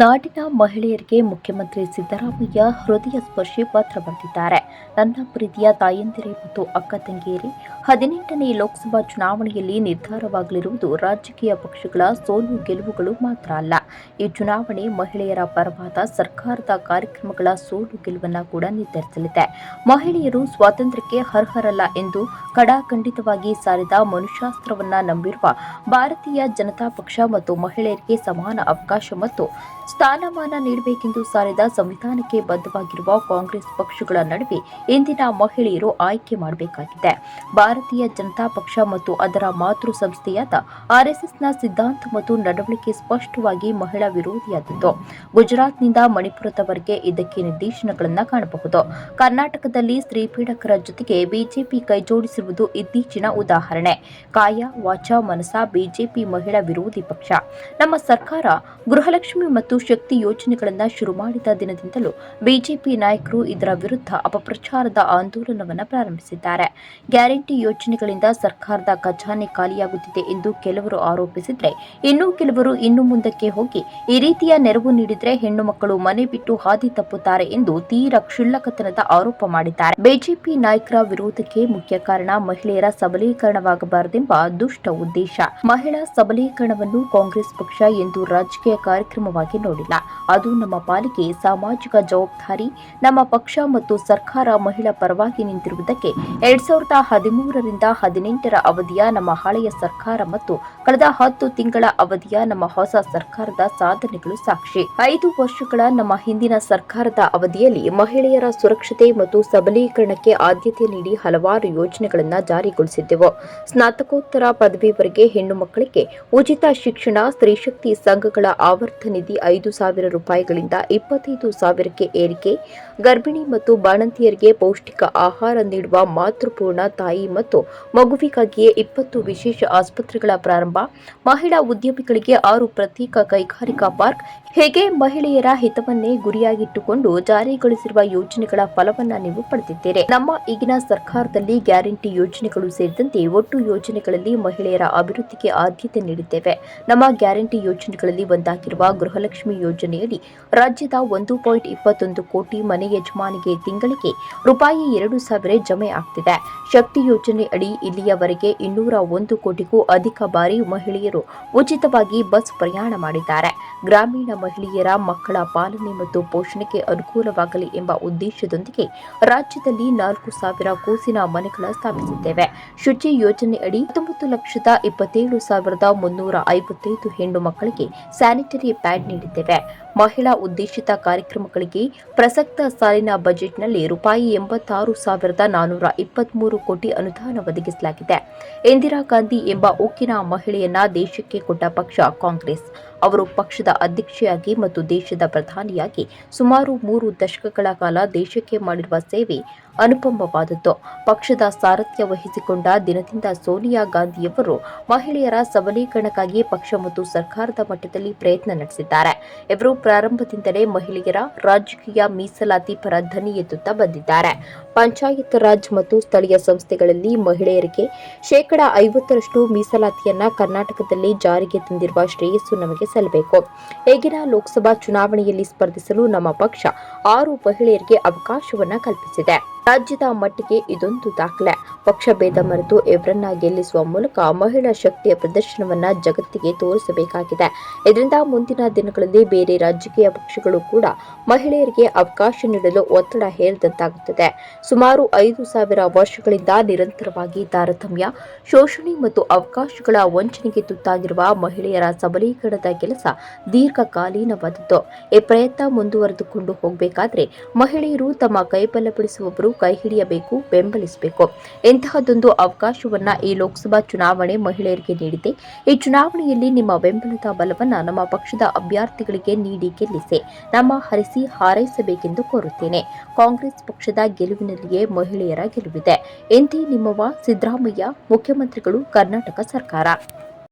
ನಾಡಿನ ಮಹಿಳೆಯರಿಗೆ ಮುಖ್ಯಮಂತ್ರಿ ಸಿದ್ದರಾಮಯ್ಯ ಹೃದಯ ಸ್ಪರ್ಶಿ ಪತ್ರ ಬರೆದಿದ್ದಾರೆ. ನನ್ನ ಪ್ರೀತಿಯ ತಾಯಂದಿರೇ ಮತ್ತು ಅಕ್ಕ ತಂಗಿಯರಿ, ಹದಿನೆಂಟನೇ ಲೋಕಸಭಾ ಚುನಾವಣೆಯಲ್ಲಿ ನಿರ್ಧಾರವಾಗಲಿರುವುದು ರಾಜಕೀಯ ಪಕ್ಷಗಳ ಸೋಲು ಗೆಲುವುಗಳು ಮಾತ್ರ ಅಲ್ಲ. ಈ ಚುನಾವಣೆ ಮಹಿಳೆಯರ ಪರವಾದ ಸರ್ಕಾರದ ಕಾರ್ಯಕ್ರಮಗಳ ಸೋಲು ಗೆಲುವನ್ನು ಕೂಡ ನಿರ್ಧರಿಸಲಿದೆ. ಮಹಿಳೆಯರು ಸ್ವಾತಂತ್ರ್ಯಕ್ಕೆ ಅರ್ಹರಲ್ಲ ಎಂದು ಕಡಾಖಂಡಿತವಾಗಿ ಸಾರಿದ ಮನುಶಾಸ್ತ್ರವನ್ನ ನಂಬಿರುವ ಭಾರತೀಯ ಜನತಾ ಪಕ್ಷ ಮತ್ತು ಮಹಿಳೆಯರಿಗೆ ಸಮಾನ ಅವಕಾಶ ಮತ್ತು ಸ್ಥಾನಮಾನ ನೀಡಬೇಕೆಂದು ಸಾರಿದ ಸಂವಿಧಾನಕ್ಕೆ ಬದ್ಧವಾಗಿರುವ ಕಾಂಗ್ರೆಸ್ ಪಕ್ಷಗಳ ನಡುವೆ ಇಂದಿನ ಮಹಿಳೆಯರು ಆಯ್ಕೆ ಮಾಡಬೇಕಾಗಿದೆ. ಭಾರತೀಯ ಜನತಾ ಪಕ್ಷ ಮತ್ತು ಅದರ ಮಾತೃ ಸಂಸ್ಥೆಯಾದ ಆರ್ಎಸ್ಎಸ್ನ ಸಿದ್ಧಾಂತ ಮತ್ತು ನಡವಳಿಕೆ ಸ್ಪಷ್ಟವಾಗಿ ಮಹಿಳಾ ವಿರೋಧಿಯಾದದ್ದು ಗುಜರಾತ್ನಿಂದ ಮಣಿಪುರದವರೆಗೆ ಇದಕ್ಕೆ ನಿರ್ದೇಶನಗಳನ್ನು ಕಾಣಬಹುದು. ಕರ್ನಾಟಕದಲ್ಲಿ ಸ್ತ್ರೀ ಪೀಡಕರ ಜೊತೆಗೆ ಬಿಜೆಪಿ ಕೈಜೋಡಿಸಿರುವುದು ಇತ್ತೀಚಿನ ಉದಾಹರಣೆ. ಕಾಯ, ವಾಚ, ಮನಸಾ ಬಿಜೆಪಿ ಮಹಿಳಾ ವಿರೋಧಿ ಪಕ್ಷ. ನಮ್ಮ ಸರ್ಕಾರ ಗೃಹಲಕ್ಷ್ಮಿ ಮತ್ತು ಶಕ್ತಿ ಯೋಜನೆಗಳನ್ನು ಶುರು ಮಾಡಿದ ದಿನದಿಂದಲೂ ಬಿಜೆಪಿ ನಾಯಕರು ಇದರ ವಿರುದ್ಧ ಅಪಪ್ರಚಾರದ ಆಂದೋಲನವನ್ನು ಪ್ರಾರಂಭಿಸಿದ್ದಾರೆ. ಗ್ಯಾರಂಟಿ ಯೋಜನೆಗಳಿಂದ ಸರ್ಕಾರದ ಖಜಾನೆ ಖಾಲಿಯಾಗುತ್ತಿದೆ ಎಂದು ಕೆಲವರು ಆರೋಪಿಸಿದರೆ, ಇನ್ನೂ ಕೆಲವರು ಇನ್ನು ಮುಂದಕ್ಕೆ ಹೋಗಿ ಈ ರೀತಿಯ ನೆರವು ನೀಡಿದರೆ ಹೆಣ್ಣು ಮಕ್ಕಳು ಮನೆ ಬಿಟ್ಟು ಹಾದಿ ತಪ್ಪುತ್ತಾರೆ ಎಂದು ತೀರ ಕ್ಷುಲ್ಲಕತನದ ಆರೋಪ ಮಾಡಿದ್ದಾರೆ. ಬಿಜೆಪಿ ನಾಯಕರ ವಿರೋಧಕ್ಕೆ ಮುಖ್ಯ ಕಾರಣ ಮಹಿಳೆಯರ ಸಬಲೀಕರಣವಾಗಬಾರದೆಂಬ ದುಷ್ಟ ಉದ್ದೇಶ. ಮಹಿಳಾ ಸಬಲೀಕರಣವನ್ನು ಕಾಂಗ್ರೆಸ್ ಪಕ್ಷ ಎಂದು ರಾಜಕೀಯ ಕಾರ್ಯಕ್ರಮವಾಗಿ ನೋಡಿಲ್ಲ. ಅದು ನಮ್ಮ ಪಾಲಿಕೆ ಸಾಮಾಜಿಕ ಜವಾಬ್ದಾರಿ. ನಮ್ಮ ಪಕ್ಷ ಮತ್ತು ಸರ್ಕಾರ ಮಹಿಳಾ ಪರವಾಗಿ ನಿಂತಿರುವುದಕ್ಕೆ ಎರಡ್ ಸಾವಿರದ ಹದಿಮೂರರಿಂದ ಹದಿನೆಂಟರ ಅವಧಿಯ ನಮ್ಮ ಹಳೆಯ ಸರ್ಕಾರ ಮತ್ತು ಕಳೆದ ಹತ್ತು ತಿಂಗಳ ಅವಧಿಯ ನಮ್ಮ ಹೊಸ ಸರ್ಕಾರದ ಸಾಧನೆಗಳು ಸಾಕ್ಷಿ. ಐದು ವರ್ಷಗಳ ನಮ್ಮ ಹಿಂದಿನ ಸರ್ಕಾರದ ಅವಧಿಯಲ್ಲಿ ಮಹಿಳೆಯರ ಸುರಕ್ಷತೆ ಮತ್ತು ಸಬಲೀಕರಣಕ್ಕೆ ಆದ್ಯತೆ ನೀಡಿ ಹಲವಾರು ಯೋಜನೆಗಳನ್ನು ಜಾರಿಗೊಳಿಸಿದ್ದೆವು. ಸ್ನಾತಕೋತ್ತರ ಪದವಿವರೆಗೆ ಹೆಣ್ಣು ಮಕ್ಕಳಿಗೆ ಉಚಿತ ಶಿಕ್ಷಣ ಸ್ತ್ರೀಶಕ್ತಿ ಸಂಘಗಳ ಆವರ್ತ ನಿಧಿ ಐದು ಸಾವಿರ ರೂಪಾಯಿಗಳಿಂದ ಇಪ್ಪತ್ತೈದು ಸಾವಿರಕ್ಕೆ ಏರಿಕೆ. ಗರ್ಭಿಣಿ ಮತ್ತು ಬಾಣಂತಿಯರಿಗೆ ಪೌಷ್ಟಿಕ ಆಹಾರ ನೀಡುವ ಮಾತೃಪೂರ್ಣ ತಾಯಿ ಮತ್ತು ಮಗುವಿಗಾಗಿಯೇ ಇಪ್ಪತ್ತು ವಿಶೇಷ ಆಸ್ಪತ್ರೆಗಳ ಪ್ರಾರಂಭ. ಮಹಿಳಾ ಉದ್ಯಮಿಗಳಿಗೆ ಆರು ಪ್ರತ್ಯೇಕ ಕೈಗಾರಿಕಾ ಪಾರ್ಕ್. ಹೇಗೆ ಮಹಿಳೆಯರ ಹಿತವನ್ನೇ ಗುರಿಯಾಗಿಟ್ಟುಕೊಂಡು ಜಾರಿಗೊಳಿಸಿರುವ ಯೋಜನೆಗಳ ಫಲವನ್ನ ನೀವು ಪಡೆದಿದ್ದೀರಿ. ನಮ್ಮ ಈಗಿನ ಸರ್ಕಾರದಲ್ಲಿ ಗ್ಯಾರಂಟಿ ಯೋಜನೆಗಳು ಸೇರಿದಂತೆ ಒಟ್ಟು ಯೋಜನೆಗಳಲ್ಲಿ ಮಹಿಳೆಯರ ಅಭಿವೃದ್ಧಿಗೆ ಆದ್ಯತೆ ನೀಡಿದ್ದೇವೆ. ನಮ್ಮ ಗ್ಯಾರಂಟಿ ಯೋಜನೆಗಳಲ್ಲಿ ಒಂದಾಗಿರುವ ಗೃಹಲಕ್ಷ್ಮಿ ಯೋಜನೆಯಡಿ ರಾಜ್ಯದ ಒಂದು ಪಾಯಿಂಟ್ ಇಪ್ಪತ್ತೊಂದು ಕೋಟಿ ಮನೆ ಯಜಮಾನಿಗೆ ತಿಂಗಳಿಗೆ ರೂಪಾಯಿ ಎರಡು ಸಾವಿರ ಜಮೆ ಆಗ್ತಿದೆ. ಶಕ್ತಿ ಯೋಜನೆ ಅಡಿ ಇಲ್ಲಿಯವರೆಗೆ ಇನ್ನೂರ ಒಂದು ಕೋಟಿಗೂ ಅಧಿಕ ಬಾರಿ ಮಹಿಳೆಯರು ಉಚಿತವಾಗಿ ಬಸ್ ಪ್ರಯಾಣ ಮಾಡಿದ್ದಾರೆ. ಗ್ರಾಮೀಣ ಮಹಿಳೆಯರ ಮಕ್ಕಳ ಪಾಲನೆ ಮತ್ತು ಪೋಷಣೆಗೆ ಅನುಕೂಲವಾಗಲಿ ಎಂಬ ಉದ್ದೇಶದೊಂದಿಗೆ ರಾಜ್ಯದಲ್ಲಿ ನಾಲ್ಕು ಸಾವಿರ ಕೂಸಿನ ಮನೆಗಳ ಸ್ಥಾಪಿಸಿದ್ದೇವೆ. ಶುಚಿ ಯೋಜನೆಯಡಿ ಹತ್ತೊಂಬತ್ತು ಲಕ್ಷದ ಇಪ್ಪತ್ತೇಳು ಸಾವಿರದ ಮುನ್ನೂರ ಐವತ್ತೈದು ಹೆಣ್ಣು ಮಕ್ಕಳಿಗೆ ಸ್ಯಾನಿಟರಿ ಪ್ಯಾಡ್ ನೀಡಿದ್ದೇವೆ ಮಹಿಳಾ ಉದ್ದೇಶಿತ ಕಾರ್ಯಕ್ರಮಗಳಿಗೆ ಪ್ರಸಕ್ತ ಸಾಲಿನ ಬಜೆಟ್ನಲ್ಲಿ ರೂಪಾಯಿ ಎಂಬತ್ತಾರು ಸಾವಿರದ ನಾನೂರ ಇಪ್ಪತ್ಮೂರು ಕೋಟಿ ಅನುದಾನ ಒದಗಿಸಲಾಗಿದೆ. ಇಂದಿರಾ ಗಾಂಧಿ ಎಂಬ ಉಕ್ಕಿನ ಮಹಿಳೆಯನ್ನ ದೇಶಕ್ಕೆ ಕೊಟ್ಟ ಪಕ್ಷ ಕಾಂಗ್ರೆಸ್. ಅವರು ಪಕ್ಷದ ಅಧ್ಯಕ್ಷೆಯಾಗಿ ಮತ್ತು ದೇಶದ ಪ್ರಧಾನಿಯಾಗಿ ಸುಮಾರು ಮೂರು ದಶಕಗಳ ಕಾಲ ದೇಶಕ್ಕೆ ಮಾಡಿರುವ ಸೇವೆ ಅನುಪಮವಾದದ್ದು. ಪಕ್ಷದ ಸಾರಥ್ಯ ವಹಿಸಿಕೊಂಡ ದಿನದಿಂದ ಸೋನಿಯಾ ಗಾಂಧಿಯವರು ಮಹಿಳೆಯರ ಸಬಲೀಕರಣಕ್ಕಾಗಿ ಪಕ್ಷ ಮತ್ತು ಸರ್ಕಾರದ ಮಟ್ಟದಲ್ಲಿ ಪ್ರಯತ್ನ ನಡೆಸಿದ್ದಾರೆ. ಇವರು ಪ್ರಾರಂಭದಿಂದಲೇ ಮಹಿಳೆಯರ ರಾಜಕೀಯ ಮೀಸಲಾತಿ ಪರ ಧ್ವನಿ ಎತ್ತುತ್ತಾ ಬಂದಿದ್ದಾರೆ. ಪಂಚಾಯತ್ ರಾಜ್ ಮತ್ತು ಸ್ಥಳೀಯ ಸಂಸ್ಥೆಗಳಲ್ಲಿ ಮಹಿಳೆಯರಿಗೆ ಶೇಕಡಾ ಐವತ್ತರಷ್ಟು ಮೀಸಲಾತಿಯನ್ನ ಕರ್ನಾಟಕದಲ್ಲಿ ಜಾರಿಗೆ ತಂದಿರುವ ಶ್ರೇಯಸ್ಸು ನಮಗೆ ಸಲ್ಲಬೇಕು. ಈಗಿನ ಲೋಕಸಭಾ ಚುನಾವಣೆಯಲ್ಲಿ ಸ್ಪರ್ಧಿಸಲು ನಮ್ಮ ಪಕ್ಷ ಆರು ಮಹಿಳೆಯರಿಗೆ ಅವಕಾಶವನ್ನ ಕಲ್ಪಿಸಿದೆ. ರಾಜ್ಯದ ಮಟ್ಟಿಗೆ ಇದೊಂದು ದಾಖಲೆ. ಪಕ್ಷ ಭೇದ ಮರೆತು ಇವರನ್ನ ಗೆಲ್ಲಿಸುವ ಮೂಲಕ ಮಹಿಳಾ ಶಕ್ತಿಯ ಪ್ರದರ್ಶನವನ್ನ ಜಗತ್ತಿಗೆ ತೋರಿಸಬೇಕಾಗಿದೆ. ಇದರಿಂದ ಮುಂದಿನ ದಿನಗಳಲ್ಲಿ ಬೇರೆ ರಾಜಕೀಯ ಪಕ್ಷಗಳು ಕೂಡ ಮಹಿಳೆಯರಿಗೆ ಅವಕಾಶ ನೀಡಲು ಒತ್ತಡ ಹೇರಿದಂತಾಗುತ್ತದೆ. ಸುಮಾರು ಐದು ಸಾವಿರ ವರ್ಷಗಳಿಂದ ನಿರಂತರವಾಗಿ ತಾರತಮ್ಯ, ಶೋಷಣೆ ಮತ್ತು ಅವಕಾಶಗಳ ವಂಚನೆಗೆ ತುತ್ತಾಗಿರುವ ಮಹಿಳೆಯರ ಸಬಲೀಕರಣದ ಕೆಲಸ ದೀರ್ಘಕಾಲೀನವಾದದ್ದು. ಈ ಪ್ರಯತ್ನ ಮುಂದುವರೆದುಕೊಂಡು ಹೋಗಬೇಕಾದ್ರೆ ಮಹಿಳೆಯರು ತಮ್ಮ ಕೈಬಲಪಡಿಸುವವರು ಕೈ ಹಿಡಿಯಬೇಕು ಬೆಂಬಲಿಸಬೇಕು. ಇಂತಹದೊಂದು ಅವಕಾಶವನ್ನ ಈ ಲೋಕಸಭಾ ಚುನಾವಣೆ ಮಹಿಳೆಯರಿಗೆ ನೀಡಿದೆ. ಈ ಚುನಾವಣೆಯಲ್ಲಿ ನಿಮ್ಮ ಬೆಂಬಲದ ಬಲವನ್ನ ನಮ್ಮ ಪಕ್ಷದ ಅಭ್ಯರ್ಥಿಗಳಿಗೆ ನೀಡಿ ಗೆಲ್ಲಿಸಿ, ನಮ್ಮ ಹರಿಸಿ ಹಾರೈಸಬೇಕೆಂದು ಕೋರುತ್ತೇನೆ. ಕಾಂಗ್ರೆಸ್ ಪಕ್ಷದ ಗೆಲುವಿನಲ್ಲಿಯೇ ಮಹಿಳೆಯರ ಗೆಲುವಿದೆ. ಎಂದೇ ನಿಮ್ಮವ ಸಿದ್ದರಾಮಯ್ಯ, ಮುಖ್ಯಮಂತ್ರಿಗಳು, ಕರ್ನಾಟಕ ಸರ್ಕಾರ.